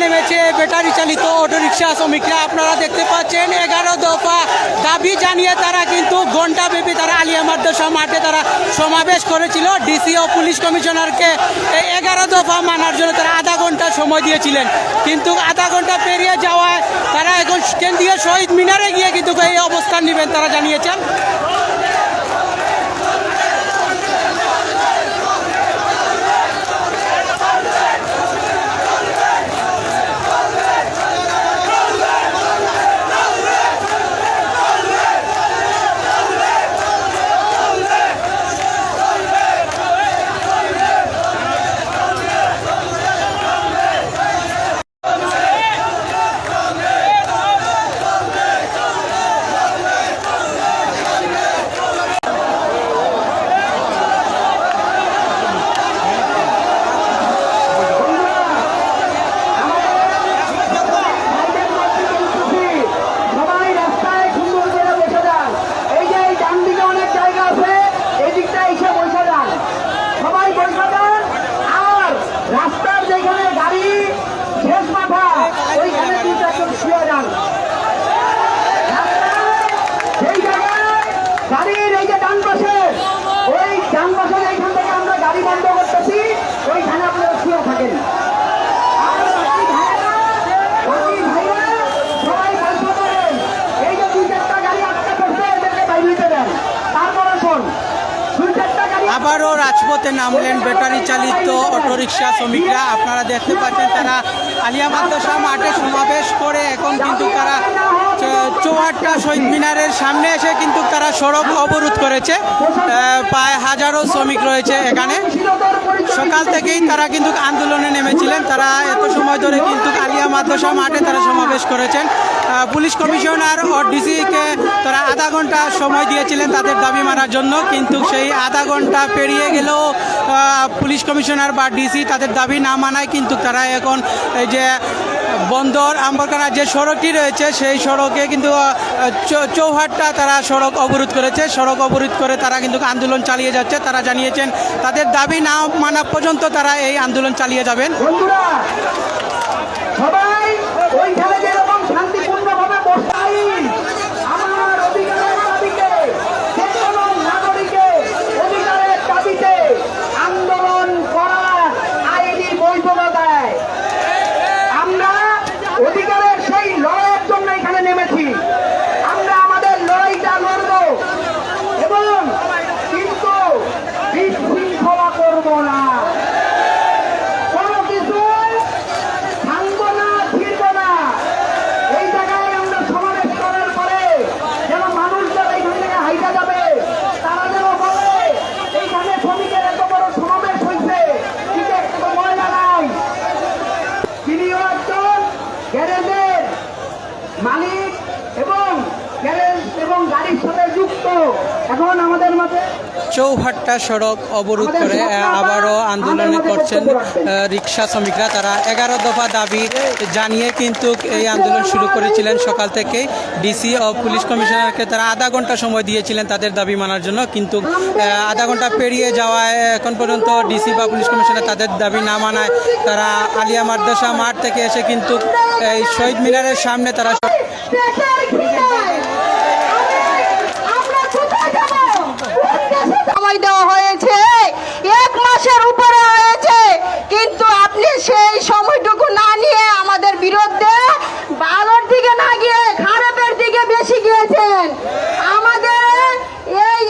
Battery চালিত autorickshaw শ্রমিকরা। আপনারা দেখতে পাচ্ছেন, এগারো দফা দাবি জানিয়ে তারা কিন্তু ঘণ্টা ঘণ্টাব্যাপী তারা আলিয়া মাদ্রাসা মাঠে তারা সমাবেশ করেছিল। ডিসি ও পুলিশ কমিশনারকে এগারো দফা মানার জন্য তারা আধা ঘণ্টা সময় দিয়েছিলেন। কিন্তু আধা ঘণ্টা পেরিয়ে যাওয়ায় তারা এখন কেন্দ্রীয় শহীদ মিনারে গিয়ে কিন্তু এই অবস্থান নেবেন তারা জানিয়েছেন সবাই রাস্তায় সুন্দর করে বসে যান এই যে এই ডান দিকে অনেক জায়গা আছে এই দিকটা এসে বসে যান সবাই বসে যান আর রাস্তার যেখানে গাড়ি শেষ মাথা ওইখানে দুই চারজন শুয়ে যান রাস্তায় যেই জায়গায় গাড়ির এই যে ডান পাশে ওই ডান পাশে এইখান থেকে আমরা গাড়ি বন্ধ করতেছি ওইখানে আপনারা শুয়ে থাকেন আর বাকি ভাইয়েরা, বাকি ভাইয়েরা সবাই বসে পড়েন। এই যে দুই চারটা গাড়ি আটকা পড়ছে, এদেরকে বাইরে হইতে দেন। তারপরে শোন, দুই চারটা গাড়ি আবারও রাজপথে নামলেন ব্যাটারি চালিত অটোরিকশা শ্রমিকরা। আপনারা দেখতে পাচ্ছেন তারা আলিয়া মাদ্রাসা মাঠে সমাবেশ করে। এখন কিন্তু তারা চৌহাট্টা শহীদ মিনারের সামনে এসে কিন্তু তারা সড়ক অবরোধ করেছে। প্রায় হাজারো শ্রমিক রয়েছে এখানে। সকাল থেকেই তারা কিন্তু আন্দোলনে নেমেছিলেন। তারা এত সময় ধরে কিন্তু আলিয়া মাদ্রাসা মাঠে তারা সমাবেশ করেছেন। পুলিশ কমিশনার ও ডিসিকে তারা আধা ঘণ্টা সময় দিয়েছিলেন তাদের দাবি মানার জন্য। কিন্তু সেই আধা ঘণ্টা পেরিয়ে গেলেও পুলিশ কমিশনার বা ডিসি তাদের দাবি না মানায় কিন্তু তারা এখন এই যে বন্দর আম্বরকানা যে সড়কটি রয়েছে, সেই সড়কে কিন্তু চৌহাটটা তারা সড়ক অবরোধ করেছে। সড়ক অবরোধ করে তারা কিন্তু আন্দোলন চালিয়ে যাচ্ছে। তারা জানিয়েছেন, তাদের দাবি না মানা পর্যন্ত তারা এই আন্দোলন চালিয়ে যাবেন। সবাই ওইখানে যেরকম শান্তিপূর্ণভাবে বসে আইন আমার অধিকারের দাবিতে যে কোনো নাগরিকের অধিকারের দাবিতে আন্দোলন করার আইনি বৈধতা দেয় আমরা অধিকারের সেই লড়াইয়ের জন্য এখানে নেমেছি আমরা আমাদের লড়াইটা লড়ব এবং কিন্তু বিশৃঙ্খলা করব না কোনো কিছুই থামবো না ফিরবো না এই জায়গায় আমরা সমাবেশ করার পরে যেন মানুষ যারা এইখান থেকে হাইটা যাবে তারা যেন বলে এইখানে শ্রমিকের এত বড় সমাবেশ হয়েছে কিন্তু একটা তো ময়লা নাই তিনিও একজন গ্যারেজের মালিক এবং গ্যারেজ এবং গাড়ির সাথে যুক্ত এখন আমাদের মাঝে চৌহাট্টা সড়ক অবরোধ করে আবারও আন্দোলনে করছেন রিক্সা শ্রমিকরা। তারা এগারো দফা দাবি জানিয়ে কিন্তু এই আন্দোলন শুরু করেছিলেন সকাল থেকেই ডিসি ও পুলিশ কমিশনারকে তারা আধা ঘণ্টা সময় দিয়েছিলেন তাদের দাবি মানার জন্য। কিন্তু আধা ঘণ্টা পেরিয়ে যাওয়ায় এখন পর্যন্ত ডিসি বা পুলিশ কমিশনার তাদের দাবি না মানায় তারা আলিয়া মাদ্রাসা মাঠ থেকে এসে কিন্তু এই শহীদ মিনারের সামনে তারা দেশের ঘৃণায় আমরা কোথায় যাব? কোন দেশে সময় দেওয়া হয়েছে। এক মাসের উপরে হয়েছে। কিন্তু আপনি সেই সময়টুকু না নিয়ে আমাদের বিরুদ্ধে ভালোর দিকে না গিয়ে খারাপের দিকে বেশি গিয়েছেন আমাদের এই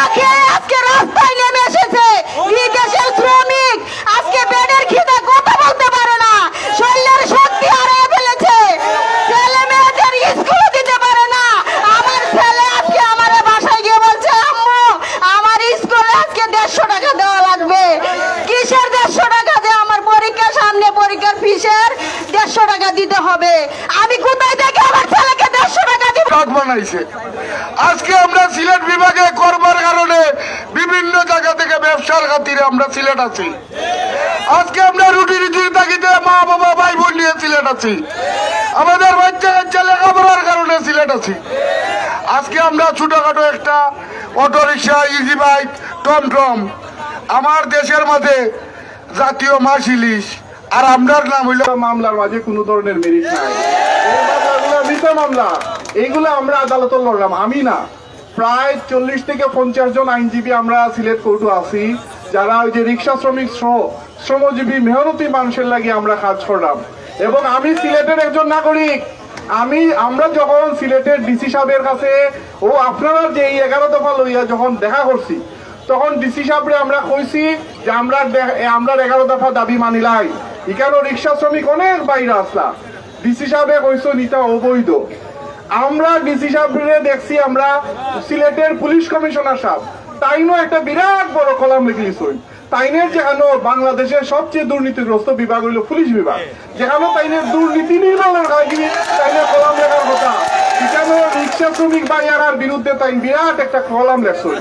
আখে আজকে রাস্তায় নেমে এসেছে বিদেশের শ্রমিক আজকে বেডের খিদে কথা বলতে পারে না শরীরের শক্তি হারিয়ে ফেলেছে ছেলে মেয়েদের স্কুলে দিতে পারে না আমার ছেলে আজকে আমার বাসায় গিয়ে বলছে আম্মু আমার স্কুলে আজকে দেড়শো টাকা দেওয়া লাগবে কিসের দেড়শো টাকা দিয়ে আমার পরীক্ষা সামনে পরীক্ষার ফিসের দেড়শো টাকা দিতে হবে আমি কোথায় থেকে আমার ছেলেকে দেড়শো টাকা দিব কার্ড বানাইছে আজকে আমরা সিলেট বিভাগে করবার কারণে বিভিন্ন জায়গা থেকে ব্যবসার খাতিরে আমরা সিলেট আছি। আজকে আমরা রুটি রুটির তাগিদে মা বাবা ভাই বোন নিয়ে সিলেট আছি। আমাদের বাচ্চা কাচ্চা লেখাপড়ার কারণে সিলেট আছি। আজকে আমরা ছোটখাটো একটা অটো রিক্সা ইজি বাইক টমটম, আমার দেশের মাঝে জাতীয় মাছ ইলিশ, আর আমরার নাম হইল মামলার মাঝে কোনো ধরনের মেরিট নাই। মিথ্যা মামলা। এইগুলো আমরা আদালতে লড়লাম। আমি না, প্রায় চল্লিশ থেকে পঞ্চাশ জন আইনজীবী আমরা সিলেট কোর্টে আছি, যারা ওই যে রিক্সা শ্রমিক শ্রমজীবী মেহনতি মানুষের লাগে আমরা কাজ করলাম। এবং আমি সিলেটের একজন নাগরিক। আমি, আমরা যখন সিলেটের ডিসি সাহেবের কাছে, ও আপনারা যে এই এগারো দফা লইয়া যখন দেখা করছি, তখন ডিসি সাহেবরে আমরা কইছি যে আমরা আমরা এগারো দফা দাবি মানিলাই এখানে রিক্সা শ্রমিক অনেক বাইরে আসলা। ডিসি সাহেবে কইছো, নিতা অবৈধ। আমরা ডিসি সাহেবরে দেখছি, আমরা সিলেটের পুলিশ কমিশনার সাহেব। তাইনও একটা বিরাট বড় কলাম লিখলিছই তাইনের যেখানে বাংলাদেশের সবচেয়ে দুর্নীতিগ্রস্ত বিভাগ হইল পুলিশ বিভাগ। যেখানে তাইনের দুর্নীতি নির্মূলের কাজে তাইনের কলাম লেখার কথা। এখানে রিক্সা শ্রমিক বাইয়ারার বিরুদ্ধে তাই বিরাট একটা কলাম লেখছই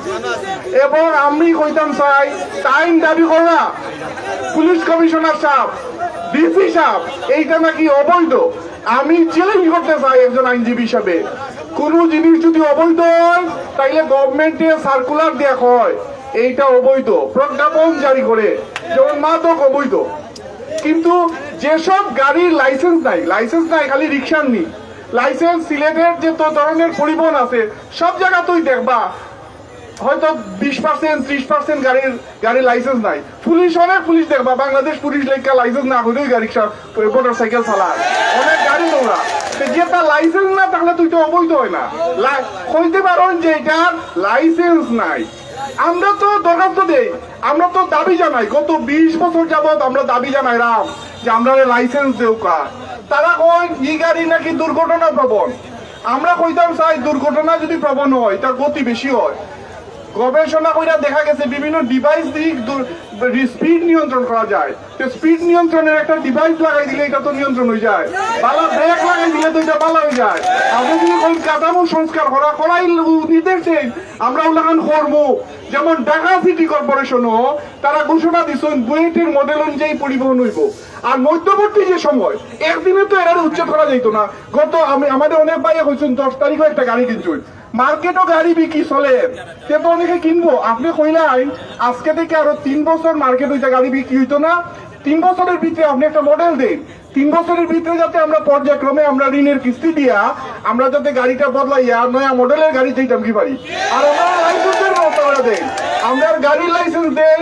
এবং আমি কইতাম চাই টাইম দাবি করা পুলিশ কমিশনার সাহেব, ডিসি সাহেব, এইটা নাকি অবৈধ? আমি চ্যালেঞ্জ করতে চাই একজন আইনজীবী হিসাবে। কোন জিনিস যদি অবৈধ হয়, তাইলে গভর্নমেন্টে সার্কুলার দেয়া হয়। এইটা অবৈধ। প্রজ্ঞাপন জারি করে। যেমন মাদক অবৈধ। কিন্তু যেসব গাড়ির লাইসেন্স নাই লাইসেন্স নাই, খালি রিক্সার নি লাইসেন্স সিলেটের যে তো, ধরনের পরিবহন আছে, সব জায়গাতেই দেখবা হয়তো বিশ পার্সেন্ট ত্রিশ পার্সেন্ট গাড়ির গাড়ির লাইসেন্স নাই। পুলিশ, অনেক পুলিশ দেখবা, বাংলাদেশ পুলিশ লেখা লাইসেন্স না হলেও গাড়ি মোটর সাইকেল চালায় অনেক গাড়ি নোংরা। যে তার লাইসেন্স না, তাহলে তুই তো অবৈধ হয় না। কইতে পারেন যে এটার লাইসেন্স নাই। আমরা তো দরখাস্ত দেই। আমরা তো দাবি জানাই। গত বিশ বছর যাবত আমরা দাবি জানাই রাম যে আমরা লাইসেন্স দেও কা। তারা কয়, ই গাড়ি নাকি দুর্ঘটনা প্রবণ? আমরা কইতাম চাই দুর্ঘটনা যদি প্রবণ হয়, তার গতি বেশি হয়। গবেষণা কইরা দেখা গেছে বিভিন্ন ডিভাইস দিয়ে স্পিড নিয়ন্ত্রণ করা যায়। তো স্পিড নিয়ন্ত্রণের একটা ডিভাইস লাগাই দিলে এটা তো নিয়ন্ত্রণ হয়ে যায়। বালা ব্রেক লাগাই দিলে তো এটা বালা হয়ে যায়। আপনি যদি কোন কাঠামো সংস্কার করা, করাই নির্দেশ আমরা উল্লাখান করব। যেমন ঢাকা সিটি কর্পোরেশনও তারা ঘোষণা দিচ্ছেন বুয়েটের মডেল অনুযায়ী পরিবহন হইব। আর মধ্যবর্তী যে সময়, একদিনে তো এরা উচ্ছেদ করা যাইতো না। গত আমি আমাদের অনেক ভাইয়া হয়েছেন দশ তারিখও একটা গাড়ি কিনছেন মার্কেটও গাড়ি বিক্রি চলে। সে তো অনেকে কিনবো। আপনি কইলাই আজকে থেকে আরও তিন বছর মার্কেট হইতে গাড়ি বিক্রি হইতো না। তিন বছরের ভিতরে আপনি একটা মডেল দিন। তিন বছরের ভিতরে যাতে আমরা পর্যায়ক্রমে আমরা ঋণের কিস্তি দিয়া আমরা যাতে গাড়িটা বদলাইয়া নয়া মডেলের গাড়ি চাইতাম কি পারি আর আমরা লাইসেন্সের ব্যবস্থা দেন। আমরা গাড়ির লাইসেন্স দেন,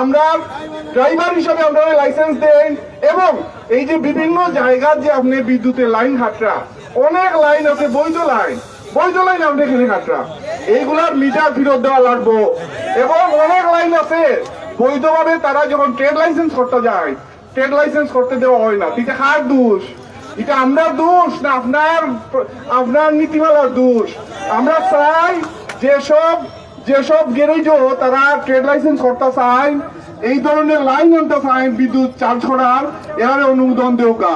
আমরা ড্রাইভার হিসাবে আমরা লাইসেন্স দেন, এবং এই যে বিভিন্ন জায়গার যে আপনি বিদ্যুতের লাইন হাটরা অনেক লাইন আছে, বৈধ লাইন বৈধ লাইন আপনি এখানে হাটরা এইগুলার মিটার ফেরত দেওয়া লাগবো। এবং অনেক লাইন আছে। বৈধভাবে তারা যখন ট্রেড লাইসেন্স করতে যায় ট্রেড লাইসেন্স করতে দেওয়া হয় না। এটা কার দোষ? এটা আমরা দোষ না আপনার আপনার নীতিমালার দোষ? আমরা চাই যেসব যেসব গ্যারেজও তারা ট্রেড লাইসেন্স করতে চায়, এই ধরনের লাইন আনতে চায়, বিদ্যুৎ চার্জ করার এর অনুমোদন দেওকা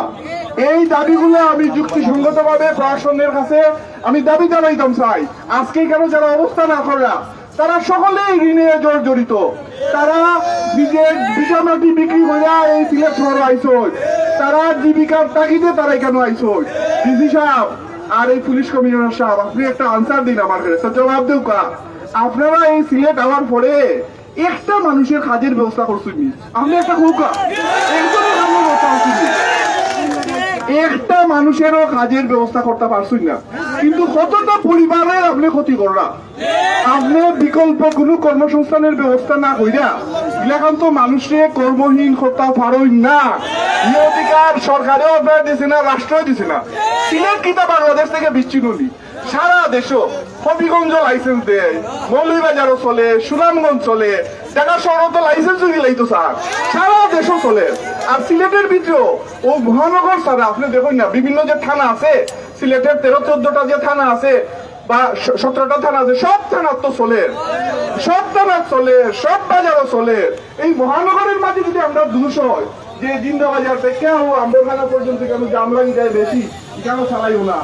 এই দাবিগুলো আমি যুক্তিসঙ্গত ভাবে প্রশাসনের কাছে আমি দাবি জানাইতাম চাই আজকে কেন যারা অবস্থা না করা তারা সকলেই ঋণে জর্জরিত। তারা নিজের বিঘামাটি বিক্রি করে এই সিলেট শহরে আইসই। তারা জীবিকার তাগিদে তারা কেন আইসই? ডিসি সাহেব, আর এই পুলিশ কমিশনার সাহেব, আপনি একটা আনসার দিন আমার কাছে জবাব দেও কা? আপনারা এই সিলেট আওয়ার পরে একটা মানুষের কাজের ব্যবস্থা করছেন? আপনি একটা কৌকা একজনের ব্যবস্থা করছেন নি? একটা মানুষেরও কাজের ব্যবস্থা করতে পারছেন না। কিন্তু কতটা পরিবারের আপনি ক্ষতি করা আপনি বিকল্প কোনো কর্মসংস্থানের ব্যবস্থা না কইরা তো মানুষে কর্মহীন করতে পারই না। অধিকার সরকারেও আপনার দিছে না, রাষ্ট্রও দিছে না। সিলেট কিতা বাংলাদেশ থেকে বিচ্ছিন্ন সারা দেশও হবিগঞ্জ লাইসেন্স দেয় মৌলভীবাজারও চলে, সুনামগঞ্জ চলে, ঢাকা শহরও তো লাইসেন্স দিলেই তো স্যার। সারা দেশও চলে। আর সিলেটের ভিতরেও, ও মহানগর স্যার, আপনি দেখুন না, বিভিন্ন যে থানা আছে, সিলেটের তেরো, চোদ্দটা যে থানা আছে, বা সতেরোটা থানা আছে, সব থানার তো চলে। সব থানার চলে, সব বাজারও চলে। এই মহানগরের মাঝে যদি আমরা হয় যে জিন্দা বাজার থেকে আমরা পর্যন্ত কেন জাম লাগি যায় বেশি, কেন চালাইও না?